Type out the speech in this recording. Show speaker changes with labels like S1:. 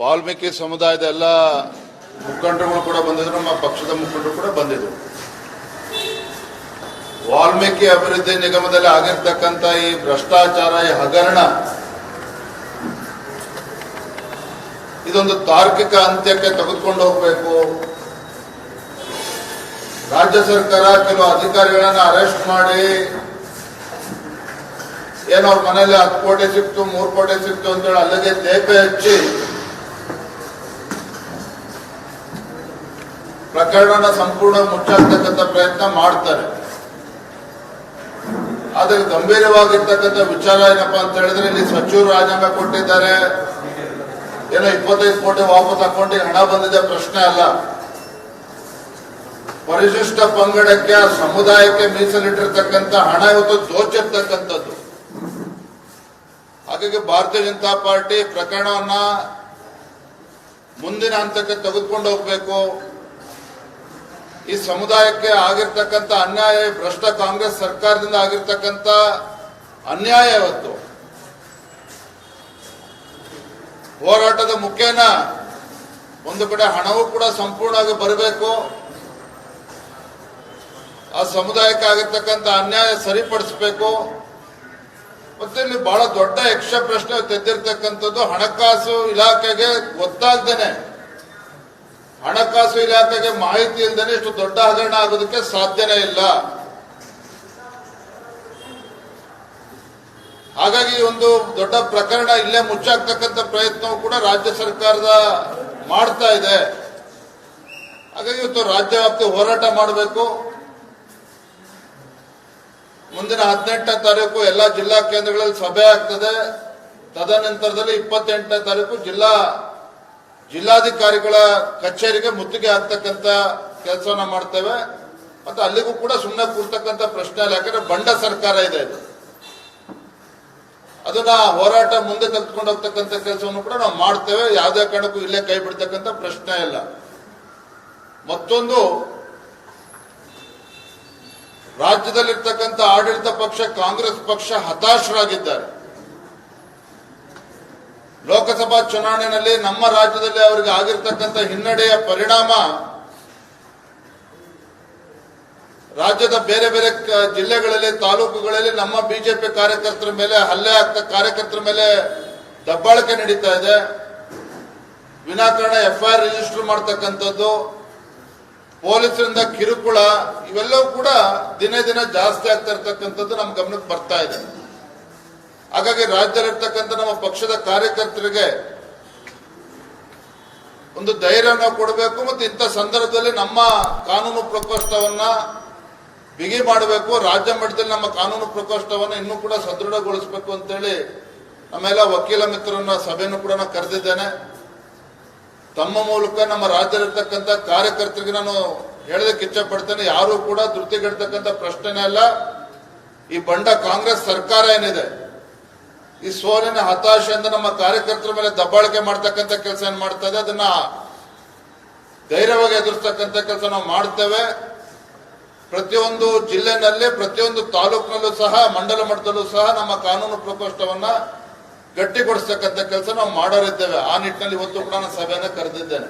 S1: ವಾಲ್ಮೀಕಿ ಸಮುದಾಯದ ಎಲ್ಲ ಮುಖಂಡರುಗಳು ಕೂಡ ಬಂದಿದ್ರು, ನಮ್ಮ ಪಕ್ಷದ ಮುಖಂಡರು ಕೂಡ ಬಂದಿದ್ರು. ವಾಲ್ಮೀಕಿ ಅಭಿವೃದ್ಧಿ ನಿಗಮದಲ್ಲಿ ಆಗಿರ್ತಕ್ಕಂಥ ಈ ಭ್ರಷ್ಟಾಚಾರ, ಈ ಹಗರಣ, ಇದೊಂದು ತಾರ್ಕಿಕ ಅಂತ್ಯಕ್ಕೆ ತೆಗೆದುಕೊಂಡು ಹೋಗಬೇಕು. ರಾಜ್ಯ ಸರ್ಕಾರ ಕೆಲವು ಅಧಿಕಾರಿಗಳನ್ನ ಅರೆಸ್ಟ್ ಮಾಡಿ, ಏನೋ ಅವ್ರ ಮನೇಲಿ ಹತ್ತು ಕೋಟಿ ಸಿಕ್ತು, ಮೂರು ಕೋಟಿ ಸಿಕ್ತು ಅಂತೇಳಿ ಅಲ್ಲಿಗೆ ತೇಪೆ ಹಚ್ಚಿ ಪ್ರಕರಣನ ಸಂಪೂರ್ಣ ಮುಚ್ಚಾಕ್ತಕ್ಕಂಥ ಪ್ರಯತ್ನ ಮಾಡ್ತಾರೆ. ಆದರೆ ಗಂಭೀರವಾಗಿರ್ತಕ್ಕಂಥ ವಿಚಾರ ಏನಪ್ಪಾ ಅಂತ ಹೇಳಿದ್ರೆ ಇಲ್ಲಿ ಸಚಿವರು ರಾಜೀನಾಮೆ ಕೊಟ್ಟಿದ್ದಾರೆ. ಏನೋ ಇಪ್ಪತ್ತೈದು ಕೋಟಿ ವಾಪಸ್ ಹಾಕೊಂಡು ಹಣ ಬಂದಿದೆ ಪ್ರಶ್ನೆ ಅಲ್ಲ. ಪರಿಶಿಷ್ಟ ಪಂಗಡಕ್ಕೆ, ಆ ಸಮುದಾಯಕ್ಕೆ ಮೀಸಲಿಟ್ಟಿರ್ತಕ್ಕಂಥ ಹಣ ಇವತ್ತು ದೋಚಿರ್ತಕ್ಕಂಥದ್ದು ಹಾಗಾಗಿ ಭಾರತೀಯ ಜನತಾ ಪಾರ್ಟಿ ಪ್ರಕರಣವನ್ನ ಮುಂದಿನ ಹಂತಕ್ಕೆ ತೆಗೆದುಕೊಂಡು ಹೋಗ್ಬೇಕು. ಈ ಸಮುದಾಯಕ್ಕೆ ಆಗಿರ್ತಕ್ಕಂಥ ಅನ್ಯಾಯ ಭ್ರಷ್ಟ ಕಾಂಗ್ರೆಸ್ ಸರ್ಕಾರದಿಂದ ಆಗಿರ್ತಕ್ಕಂಥ ಅನ್ಯಾಯ ಇವತ್ತು. ಹೋರಾಟದ ಮುಖೇನ ಒಂದು ಕಡೆ ಹಣವೂ ಕೂಡ ಸಂಪೂರ್ಣವಾಗಿ ಬರಬೇಕು. ಆ ಸಮುದಾಯಕ್ಕೆ ಆಗಿರ್ತಕ್ಕಂಥ ಅನ್ಯಾಯ ಸರಿಪಡಿಸಬೇಕು. ಮತ್ತೆ ಇಲ್ಲಿ ಬಹಳ ದೊಡ್ಡ ಯಕ್ಷ ಪ್ರಶ್ನೆ ತೆದ್ದಿರ್ತಕ್ಕಂಥದ್ದು ಹಣಕಾಸು ಇಲಾಖೆಗೆ ಗೊತ್ತಾಗ್ದೇನೆ. ಹಣಕಾಸು ಇಲಾಖೆಗೆ ಮಾಹಿತಿ ಇಲ್ದೇನೆ ಇಷ್ಟು ದೊಡ್ಡ ಹಗರಣ ಆಗೋದಕ್ಕೆ ಸಾಧ್ಯನೇ ಇಲ್ಲ. ಹಾಗಾಗಿ ಒಂದು ದೊಡ್ಡ ಪ್ರಕರಣ ಇಲ್ಲೇ ಮುಚ್ಚಾಕ್ತಕ್ಕಂಥ ಪ್ರಯತ್ನವೂ ಕೂಡ ರಾಜ್ಯ ಸರ್ಕಾರದ ಮಾಡ್ತಾ ಇದೆ. ಹಾಗಾಗಿ ಇವತ್ತು ರಾಜ್ಯ ವ್ಯಾಪ್ತಿ ಹೋರಾಟ ಮಾಡಬೇಕು. ಮುಂದಿನ ಹದಿನೆಂಟನೇ ತಾರೀಕು ಎಲ್ಲ ಜಿಲ್ಲಾ ಕೇಂದ್ರಗಳಲ್ಲಿ ಸಭೆ ಆಗ್ತದೆ. ತದನಂತರದಲ್ಲಿ ಇಪ್ಪತ್ತೆಂಟನೇ ತಾರೀಕು ಜಿಲ್ಲಾ ಜಿಲ್ಲಾಧಿಕಾರಿಗಳ ಕಚೇರಿಗೆ ಮುತ್ತಿಗೆ ಹಾಕ್ತಕ್ಕಂತ ಕೆಲಸವನ್ನ ಮಾಡ್ತೇವೆ. ಮತ್ತೆ ಅಲ್ಲಿಗೂ ಕೂಡ ಸುಮ್ಮನೆ ಕೂರ್ತಕ್ಕಂತ ಪ್ರಶ್ನೆ ಇಲ್ಲ. ಯಾಕಂದ್ರೆ ಬಂಡ ಸರ್ಕಾರ ಇದೆ ಇದು. ಅದನ್ನ ಹೋರಾಟ ಮುಂದೆ ತೆಗೆದುಕೊಂಡು ಹೋಗ್ತಕ್ಕಂಥ ಕೆಲಸವನ್ನು ಕೂಡ ನಾವು ಮಾಡ್ತೇವೆ. ಯಾವುದೇ ಕಾರಣಕ್ಕೂ ಇಲ್ಲೇ ಕೈ ಬಿಡ್ತಕ್ಕಂಥ ಪ್ರಶ್ನೆ ಇಲ್ಲ. ಮತ್ತೊಂದು ರಾಜ್ಯದಲ್ಲಿರ್ತಕ್ಕಂಥ ಆಡಳಿತ ಪಕ್ಷ, ಕಾಂಗ್ರೆಸ್ ಪಕ್ಷ ಹತಾಶರಾಗಿದ್ದಾರೆ. ಲೋಕಸಭಾ ಚುನಾವಣೆಯಲ್ಲಿ ನಮ್ಮ ರಾಜ್ಯದಲ್ಲಿ ಅವರಿಗೆ ಆಗಿರ್ತಕ್ಕಂಥ ಹಿನ್ನಡೆಯ ಪರಿಣಾಮ ರಾಜ್ಯದ ಬೇರೆ ಬೇರೆ ಜಿಲ್ಲೆಗಳಲ್ಲಿ, ತಾಲೂಕುಗಳಲ್ಲಿ ನಮ್ಮ ಬಿಜೆಪಿ ಕಾರ್ಯಕರ್ತರ ಮೇಲೆ, ಹಲ್ಲೆ ಆಗ್ತ ಕಾರ್ಯಕರ್ತರ ಮೇಲೆ ದಬ್ಬಾಳಿಕೆ ನಡೀತಾ ಇದೆ. ವಿನಾಕಾರಣ ಎಫ್ಐಆರ್ ರಿಜಿಸ್ಟರ್ ಮಾಡ್ತಕ್ಕಂಥದ್ದು, ಪೊಲೀಸರಿಂದ ಕಿರುಕುಳ, ಇವೆಲ್ಲವೂ ಕೂಡ ದಿನೇ ದಿನ ಜಾಸ್ತಿ ಆಗ್ತಾ ಇರ್ತಕ್ಕಂಥದ್ದು ನಮ್ಮ ಗಮನಕ್ಕೆ ಬರ್ತಾ ಇದೆ. ಹಾಗಾಗಿ ರಾಜ್ಯದಲ್ಲಿರ್ತಕ್ಕಂಥ ನಮ್ಮ ಪಕ್ಷದ ಕಾರ್ಯಕರ್ತರಿಗೆ ಒಂದು ಧೈರ್ಯವನ್ನು ಕೊಡಬೇಕು ಮತ್ತು ಇಂಥ ಸಂದರ್ಭದಲ್ಲಿ ನಮ್ಮ ಕಾನೂನು ಪ್ರಕೋಷ್ಠವನ್ನ ಬಿಗಿ ಮಾಡಬೇಕು. ರಾಜ್ಯ ಮಟ್ಟದಲ್ಲಿ ನಮ್ಮ ಕಾನೂನು ಪ್ರಕೋಷ್ಠವನ್ನು ಇನ್ನೂ ಕೂಡ ಸದೃಢಗೊಳಿಸಬೇಕು ಅಂತೇಳಿ ನಮ್ಮೆಲ್ಲ ವಕೀಲ ಮಿತ್ರರನ್ನ ಸಭೆಯನ್ನು ಕೂಡ ನಾನು ಕರೆದಿದ್ದೇನೆ. ತಮ್ಮ ಮೂಲಕ ನಮ್ಮ ರಾಜ್ಯದಲ್ಲಿರ್ತಕ್ಕಂಥ ಕಾರ್ಯಕರ್ತರಿಗೆ ನಾನು ಹೇಳೋದಕ್ಕೆ ಇಚ್ಛೆ ಪಡ್ತೇನೆ ಯಾರು ಕೂಡ ಧೃತಿಗೆಡ್ತಕ್ಕಂಥ ಪ್ರಶ್ನೆನೇ ಅಲ್ಲ. ಈ ಬಂಡ ಕಾಂಗ್ರೆಸ್ ಸರ್ಕಾರ ಏನಿದೆ? ಈ ಸೋಲಿನ ಹತಾಶೆಯಿಂದ ನಮ್ಮ ಕಾರ್ಯಕರ್ತರ ಮೇಲೆ ದಬ್ಬಾಳಿಕೆ ಮಾಡ್ತಕ್ಕಂಥ ಕೆಲಸ ಏನ್ ಮಾಡ್ತಾ ಇದೆ ಅದನ್ನ ಧೈರ್ಯವಾಗಿ ಎದುರಿಸ್ತಕ್ಕಂಥ ಕೆಲಸ ನಾವು ಮಾಡ್ತೇವೆ. ಪ್ರತಿಯೊಂದು ಜಿಲ್ಲೆನಲ್ಲಿ, ಪ್ರತಿಯೊಂದು ತಾಲೂಕಿನಲ್ಲೂ ಸಹ, ಮಂಡಲ ಮಟ್ಟದಲ್ಲೂ ಸಹ ನಮ್ಮ ಕಾನೂನು ಪ್ರಕೋಷ್ಠವನ್ನ ಗಟ್ಟಿಗೊಳಿಸ್ತಕ್ಕಂಥ ಕೆಲಸ ನಾವು ಮಾಡೋರಿದ್ದೇವೆ. ಆ ನಿಟ್ಟಿನಲ್ಲಿ ಇವತ್ತು ಕೂಡ ನಾನು ಸಭೆಯನ್ನು ಕರೆದಿದ್ದೇನೆ.